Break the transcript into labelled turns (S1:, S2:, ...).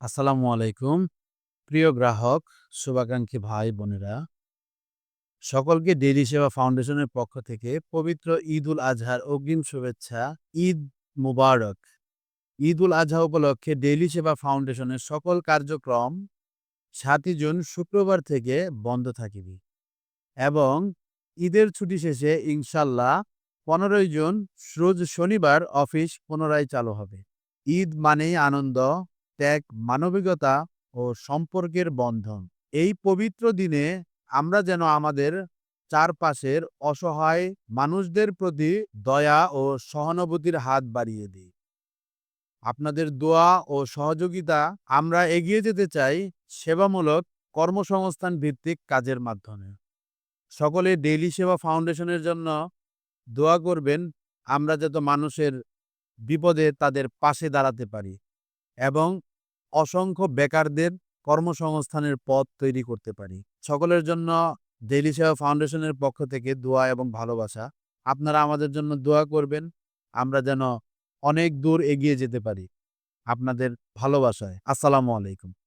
S1: আসসালামু আলাইকুম। প্রিয় গ্রাহক, শুভাকাঙ্ক্ষী ভাই, বোনেরা, সকলকে ডেইলি সেবা ফাউন্ডেশনের পক্ষ থেকে পবিত্র ঈদ উল আজহার অগ্রিম শুভেচ্ছা, ঈদ মুবারক। ঈদ উল আজহা উপলক্ষে ডেইলি সেবা ফাউন্ডেশনের সকল কার্যক্রম সাতই জুন শুক্রবার থেকে বন্ধ থাকিবে এবং ঈদের ছুটি শেষে ইনশাল্লাহ পনেরোই জুন, রোজ শনিবার অফিস পুনরায় চালু হবে। ঈদ মানেই আনন্দ ত্যাগ, মানবিকতা ও সম্পর্কের বন্ধন। এই পবিত্র দিনে আমরা যেন আমাদের চারপাশের অসহায় মানুষদের প্রতি দয়া ও সহানুভূতির হাত বাড়িয়ে দিই। আপনাদের দোয়া ও সহযোগিতা আমরা এগিয়ে যেতে চাই সেবামূলক কর্মসংস্থান ভিত্তিক কাজের মাধ্যমে। সকলে ডেইলি সেবা ফাউন্ডেশনের জন্য দোয়া করবেন, আমরা যাতে মানুষের বিপদে তাদের পাশে দাঁড়াতে পারি এবং অসংখ্য বেকারদের কর্মসংস্থানের পথ তৈরি করতে পারি। সকলের জন্য ডেইলি সেবা ফাউন্ডেশনের পক্ষ থেকে দোয়া এবং ভালোবাসা। আপনারা আমাদের জন্য দোয়া করবেন, আমরা যেন অনেক দূর এগিয়ে যেতে পারি। আপনাদের ভালোবাসায়। আসসালামু আলাইকুম।